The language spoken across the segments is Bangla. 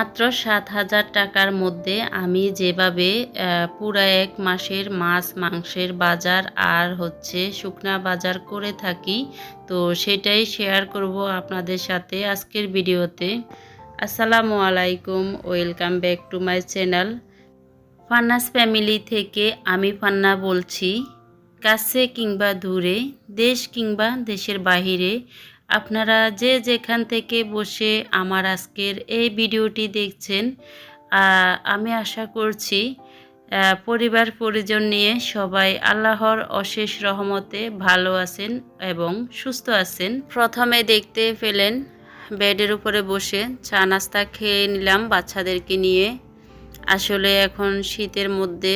মাত্র সাত হাজার টাকার মধ্যে আমি যেভাবে পুরা এক মাসের মাছ, মাংসের বাজার আর হচ্ছে শুকনা বাজার করে থাকি, তো সেটাই শেয়ার করব আপনাদের সাথে আজকের ভিডিওতে। আসসালামু আলাইকুম, welcome back to my channel. Fanna's family থেকে আমি ফান্না বলছি, কাছে কিংবা দূরে, দেশ কিংবা দেশের বাহিরে আপনারা যে যেখান থেকে বসে আমার আজকের এই ভিডিওটি দেখছেন আমি আশা করছি পরিবার পরিজন নিয়ে সবাই আল্লাহর অশেষ রহমতে ভালো আছেন এবং সুস্থ আছেন। প্রথমে দেখতে পেলেন, বেডের উপরে বসে চা নাস্তা খেয়ে নিলাম বাচ্চাদেরকে নিয়ে। আসলে এখন শীতের মধ্যে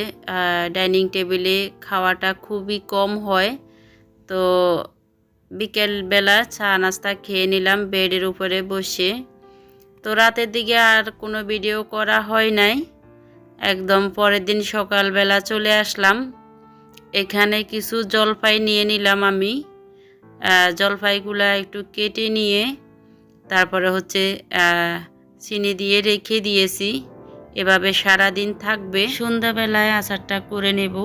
ডাইনিং টেবিলে খাওয়াটা খুবই কম হয়। তো বিকেলবেলা চা নাস্তা খেয়ে নিলাম বেডের উপরে বসে। তো রাতের দিকে আর কোনো ভিডিও করা হয় নাই। একদম পরের দিন সকালবেলা চলে আসলাম। এখানে কিছু জলপাই নিয়ে নিলাম আমি। আহ, জলপাইগুলা একটু কেটে নিয়ে তারপরে হচ্ছে চিনি দিয়ে রেখে দিয়েছি। এভাবে সারা দিন থাকবে। সন্ধ্যাবেলায় আচারটা করে নেব।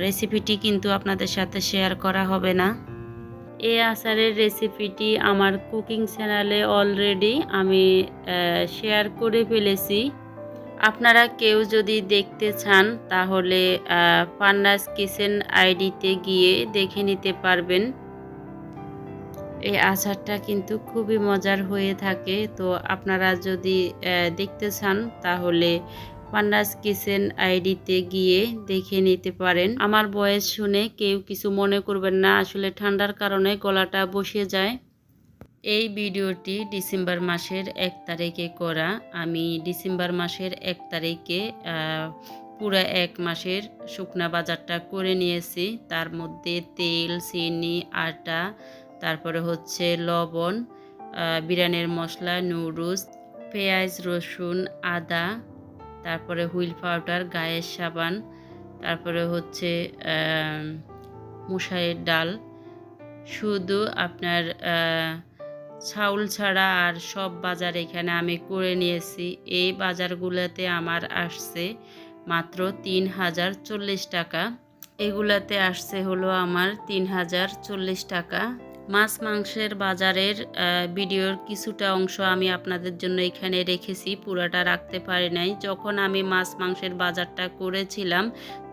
রেসিপিটি কিন্তু আপনাদের সাথে শেয়ার করা হবে না। এই আচারের রেসিপিটি আমার কুকিং চ্যানেলে অলরেডি আমি শেয়ার করে ফেলেছি। আপনারা কেউ যদি দেখতে চান, তাহলে পান্নাস কিচেন আইডিতে গিয়ে দেখে নিতে পারবেন। এই আচারটা কিন্তু খুবই মজার হয়ে থাকে। তো আপনারা যদি দেখতে চান, তাহলে পান্ডাস কিচেন আইডিতে গিয়ে দেখে নিতে পারেন। আমার বয়স শুনে কেউ কিছু মনে করবেন না, আসলে ঠান্ডার কারণে গলাটা বসে যায়। এই ভিডিওটি ডিসেম্বর মাসের এক তারিখে করা। আমি ডিসেম্বর মাসের এক তারিখে পুরো এক মাসের শুকনা বাজারটা করে নিয়েছি। তার মধ্যে তেল, চিনি, আটা, তারপরে হচ্ছে লবণ বিরিয়ানির মশলা, নুডলস, পেঁয়াজ, রসুন, আদা তারপরে হুইল পাউডার, গায়ের সাবান, তারপরে হচ্ছে মুসাইয়ের ডাল। শুধু আপনার চাউল ছাড়া আর সব বাজার এখানে আমি করে নিয়েছি। এই বাজারগুলোতে আমার আসছে মাত্র তিন হাজার চল্লিশ টাকা। এগুলাতে আসছে হলো আমার তিন হাজার চল্লিশ টাকা। মাছ মাংসের বাজারের ভিডিওর কিছুটা অংশ আমি আপনাদের জন্য এখানে রেখেছি, পুরাটা রাখতে পারি নাই। যখন আমি মাছ মাংসের বাজারটা করেছিলাম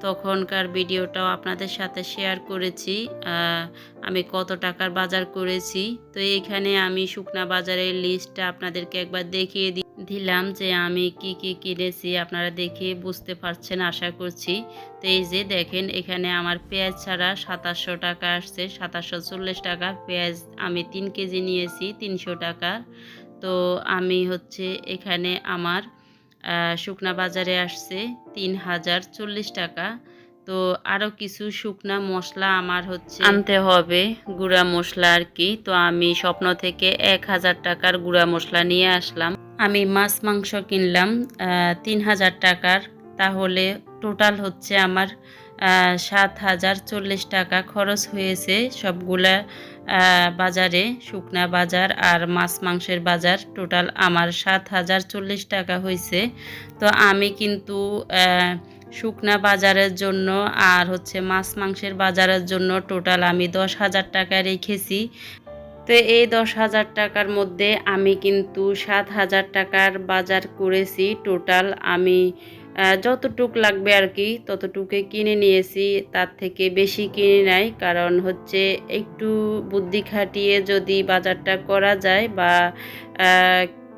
তখনকার ভিডিওটাও আপনাদের সাথে শেয়ার করেছি আমি কত টাকার বাজার করেছি। তো এইখানে আমি শুকনা বাজারের লিস্টটা আপনাদেরকে একবার দেখিয়ে দিলাম যে আমি কি কি কিনেছি, আপনারা দেখে বুঝতে পারছেন আশা করছি। তো এই যে দেখেন, এখানে আমার পেঁয়াজ ছাড়া সাতাশশো টাকা আসছে, সাতাশশো চল্লিশ টাকা। পেঁয়াজ আমি তিন কেজি নিয়েছি, তিনশো টাকা। তো আমি হচ্ছে এখানে আমার শুকনা বাজারে আসছে তিন হাজার চল্লিশ টাকা। তো আরও কিছু শুকনা মশলা আমার হচ্ছে আনতে হবে, গুঁড়া মশলা আর কি। তো আমি স্বপ্ন থেকে এক হাজার টাকার গুঁড়া মশলা নিয়ে আসলাম। আমি মাছ মাংস কিনলাম তিন হাজার টাকার। তাহলে টোটাল হচ্ছে আমার সাত হাজার চল্লিশ টাকা খরচ হয়েছে সবগুলা বাজারে শুকনা বাজার আর মাছ মাংসের বাজার টোটাল আমার সাত হাজার চল্লিশ টাকা হয়েছে তো আমি কিন্তু শুকনা বাজারের জন্য আর হচ্ছে মাছ মাংসের বাজারের জন্য টোটাল আমি দশ হাজার টাকা রেখেছি। তো এই দশ হাজার টাকার মধ্যে আমি কিন্তু সাত হাজার টাকার বাজার করেছি। টোটাল আমি যতটুক লাগবে আর কি, ততটুকে কিনে নিয়েছি। তার থেকে বেশি কিনে নাই, কারণ হচ্ছে একটু বুদ্ধি খাটিয়ে যদি বাজারটা করা যায় বা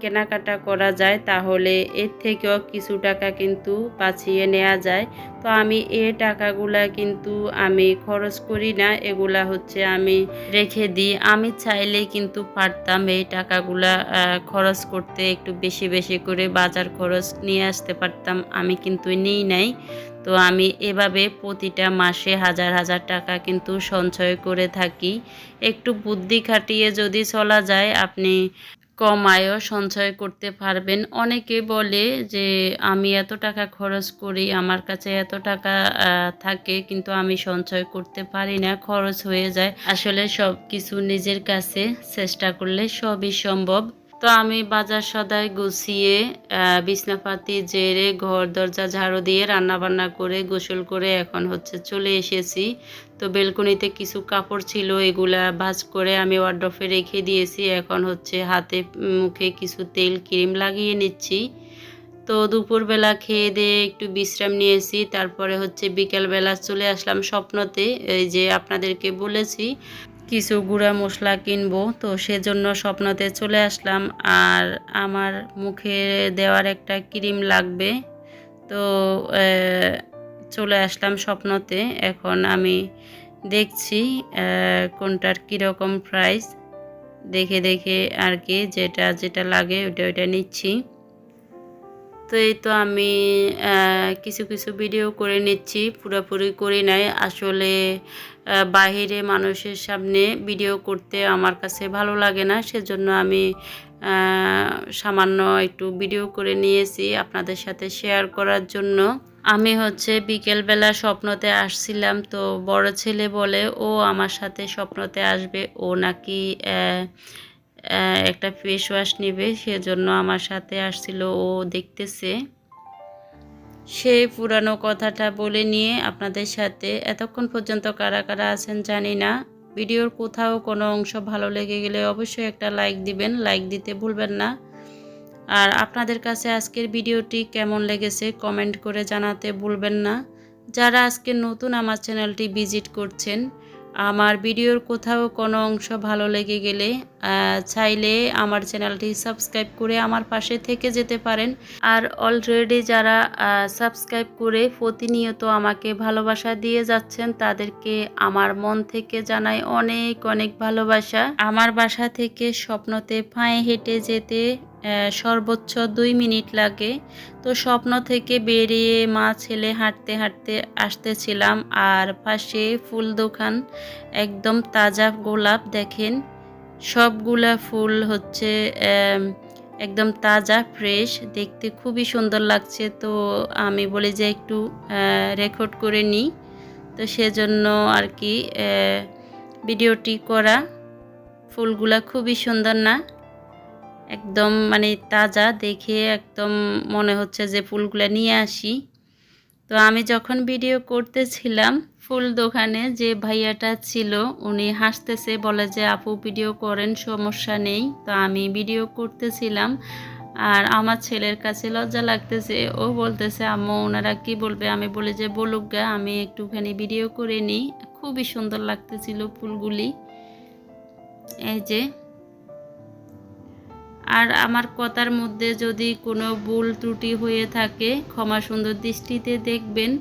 কেনাকাটা করা যায়, তাহলে এর থেকেও কিছু টাকা কিন্তু বাঁচিয়ে নেওয়া যায়। তো আমি এ টাকাগুলা কিন্তু আমি খরচ করি না, এগুলা হচ্ছে আমি রেখে দিই। আমি চাইলে কিন্তু পারতাম এই টাকাগুলা খরচ করতে একটু বেশি বেশি করে বাজার খরচ নিয়ে আসতে পারতাম, আমি কিন্তু নিই নাই। তো আমি এভাবে প্রতিটা মাসে হাজার হাজার টাকা কিন্তু সঞ্চয় করে থাকি। একটু বুদ্ধি খাটিয়ে যদি চলা যায়, আপনি কম আয়ও সঞ্চয় করতে পারবেন। অনেকে বলে যে, আমি এত টাকা খরচ করি, আমার কাছে এত টাকা থাকে, কিন্তু আমি সঞ্চয় করতে পারি না, খরচ হয়ে যায়। আসলে সব কিছু নিজের কাছে চেষ্টা করলে সবই সম্ভব। তো আমি বাজার সদাই গুছিয়ে বিছনাপাতি জেরে ঘর দরজা ঝাড়ু দিয়ে রান্না বান্না করে, গোসল করে এখন হচ্ছে চলে এসেছি। তো বেলকনিতে কিছু কাপড় ছিল, এগুলা ভাজ করে আমি ওয়ার্ড্রফে রেখে দিয়েছি। এখন হচ্ছে হাতে মুখে কিছু তেল ক্রিম লাগিয়ে নিচ্ছি। তো দুপুরবেলা খেয়ে দিয়ে একটু বিশ্রাম নিয়েছি। তারপরে হচ্ছে বিকেলবেলা চলে আসলাম স্বপ্নতে। এই যে আপনাদেরকে বলেছি কিছু গুঁড়া মশলা কিনবো। তো সেজন্য স্বপ্নতে চলে আসলাম। আর আমার মুখে দেওয়ার একটা ক্রিম লাগবে। তো চলে আসলাম স্বপ্নতে। এখন আমি দেখছি কোনটার কীরকম প্রাইস দেখে দেখে আর কি যেটা যেটা লাগে ওইটা ওইটা নিচ্ছি। তো এই তো আমি কিছু কিছু ভিডিও করে নিচ্ছি, পুরোপুরি করি নাই। আসলে বাহিরে মানুষের সামনে ভিডিও করতে আমার কাছে ভালো লাগে না, সেজন্য আমি সামান্য একটু ভিডিও করে নিয়েছি আপনাদের সাথে শেয়ার করার জন্য। আমি হচ্ছে বিকেলবেলা স্বপ্নতে আসছিলাম, তো বড় ছেলে বলে, ও আমার সাথে স্বপ্নতে আসবে, ও নাকি একটা ফেস ওয়াশ নেবে, সেজন্য আমার সাথে আসছিল, ও দেখতেছে। সেই পুরানো কথাটা বলে নিয়ে আপনাদের সাথে এতক্ষণ পর্যন্ত কারা কারা আছেন জানি না। ভিডিওর কোথাও কোনো অংশ ভালো লেগে গেলে অবশ্যই একটা লাইক দিবেন লাইক দিতে ভুলবেন না। আর আপনাদের কাছে আজকের ভিডিওটি কেমন লেগেছে কমেন্ট করে জানাতে ভুলবেন না। যারা আজকে নতুন আমার চ্যানেলটি ভিজিট করছেন আমার ভিডিওর কোথাও কোনো অংশ ভালো লেগে গেলে চাইলে আমার চ্যানেলটি সাবস্ক্রাইব করে আমার পাশে থেকে যেতে পারেন। আর অলরেডি যারা সাবস্ক্রাইব করে প্রতিনিয়ত আমাকে ভালোবাসা দিয়ে যাচ্ছেন, তাদেরকে আমার মন থেকে জানাই অনেক অনেক ভালোবাসা। আমার বাসা থেকে স্বপ্নতে পায়ে হেঁটে যেতে সর্বোচ্চ দুই মিনিট লাগে। তো স্বপ্ন থেকে বেরিয়ে মা, ছেলে হাঁটতে হাঁটতে আসতেছিলাম। আর পাশে ফুল দোকান, একদম তাজা গোলাপ দেখেন। সবগুলা ফুল হচ্ছে একদম তাজা, ফ্রেশ। দেখতে খুবই সুন্দর লাগছে। তো আমি বলি যে একটু রেকর্ড করে নিই তো সেজন্য আর কি ভিডিওটি করা। ফুলগুলা খুবই সুন্দর না? একদম মানে তাজা দেখে একদম মনে হচ্ছে যে ফুলগুলো নিয়ে আসি। তো আমি যখন ভিডিও করতেছিলাম ফুল দোকানে, যে ভাইয়াটা ছিল, উনি হাসতেছে, বলে যে, আপু ভিডিও করেন, সমস্যা নেই। তো আমি ভিডিও করতেছিলাম। আর আমার ছেলের কাছে লজ্জা লাগতেছে। ও বলতেছে, আম্মু ওনারা কি বলবে? আমি বলি যে, বলুক গা, আমি একটুখানি ভিডিও করে নিই। খুবই সুন্দর লাগতেছিল ফুলগুলি। এই যে আর আমার কথার মধ্যে যদি কোনো ভুল ত্রুটি হয়ে থাকে, ক্ষমা সুন্দর দৃষ্টিতে দেখবেন।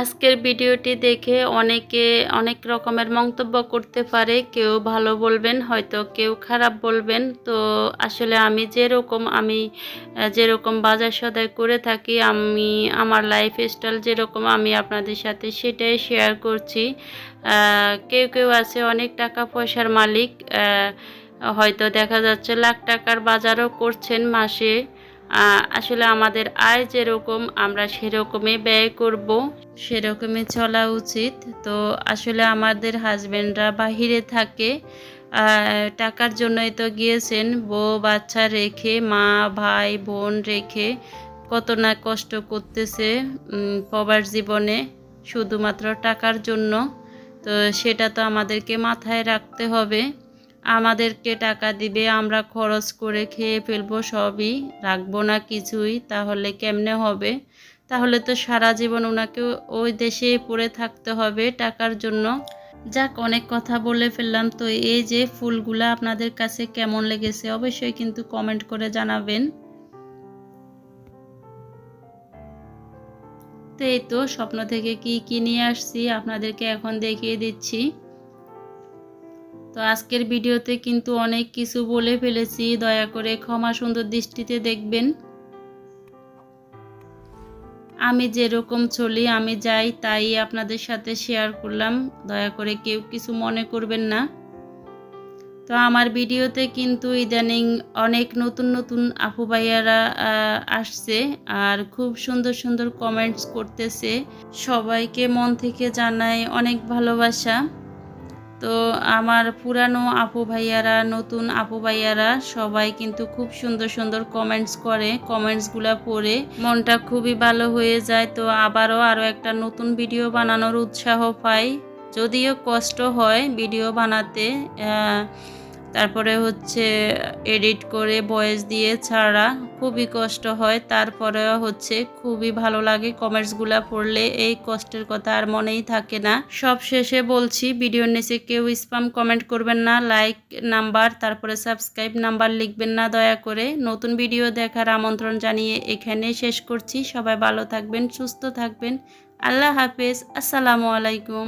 আজকের ভিডিওটি দেখে অনেকে অনেক রকমের মন্তব্য করতে পারে, কেউ ভালো বলবেন, হয়তো কেউ খারাপ বলবেন। তো আসলে আমি যেরকম আমি যেরকম বাজার সদাই করে থাকি, আমি, আমার লাইফ স্টাইল যেরকম, আমি আপনাদের সাথে সেটাই শেয়ার করছি। কেউ কেউ আছে অনেক টাকা পয়সার মালিক হয়তো দেখা যাচ্ছে লাখ টাকার বাজারও করছেন মাসে। আসলে আমাদের আয় যেরকম, আমরা সেরকমই ব্যয় করব। সেরকমই চলা উচিত। তো আসলে আমাদের হাজব্যান্ডরা বাহিরে থাকে। টাকার জন্যই তো গিয়েছেন। বউ, বাচ্চা রেখে, মা, ভাই, বোন রেখে কত না কষ্ট করতেছে পবার জীবনে শুধুমাত্র টাকার জন্য। তো সেটা তো আমাদেরকে মাথায় রাখতে হবে। আমাদেরকে টাকা দিবে, আমরা খরচ করে খেয়ে ফেলব, সবই রাখব না কিছুই, তাহলে কেমনে হবে? তাহলে তো সারা জীবন ওনাকে ওই দেশে পড়ে থাকতে হবে টাকার জন্য। যাক, অনেক কথা বলে ফেললাম। তো এই যে ফুলগুলা আপনাদের কাছে কেমন লেগেছে, অবশ্যই কিন্তু কমেন্ট করে জানাবেন। তো এই তো, স্বপ্ন থেকে কি কি নিয়ে আসছি, আপনাদেরকে এখন দেখিয়ে দিচ্ছি। তো আজকের ভিডিওতে কিন্তু অনেক কিছু বলে ফেলেছি। দয়া করে ক্ষমা সুন্দর দৃষ্টিতে দেখবেন। আমি যেরকম চলি, আমি যাই, তাই আপনাদের সাথে শেয়ার করলাম। দয়া করে কেউ কিছু মনে করবেন না। তো আমার ভিডিওতে কিন্তু ইদানিং অনেক নতুন নতুন আপু ভাইয়ারা আসছে আর খুব সুন্দর সুন্দর কমেন্টস করতেছে। সবাইকে মন থেকে জানাই অনেক ভালোবাসা। তো আমার পুরানো আপু ভাইয়ারা, নতুন আপু ভাইয়ারা সবাই কিন্তু খুব সুন্দর সুন্দর কমেন্টস করে কমেন্টসগুলো পড়ে। মনটা খুবই ভালো হয়ে যায়। তো আবারও আরও একটা নতুন ভিডিও বানানোর উৎসাহ পাই। যদিও কষ্ট হয় ভিডিও বানাতে তারপরে হচ্ছে এডিট করে ভয়েস দিয়ে ছাড়া খুবই কষ্ট হয়। তারপরেও হচ্ছে খুবই ভালো লাগে কমেন্টসগুলো পড়লে, এই কষ্টের কথা আর মনেই থাকে না। সব শেষে বলছি ভিডিওর নিচে কেউ স্পাম কমেন্ট করবেন না লাইক নাম্বার তারপরে সাবস্ক্রাইব নাম্বার লিখবেন না দয়া করে। নতুন ভিডিও দেখার আমন্ত্রণ জানিয়ে এখানে শেষ করছি। সবাই ভালো থাকবেন, সুস্থ থাকবেন। আল্লাহ হাফেজ, আসসালামু আলাইকুম।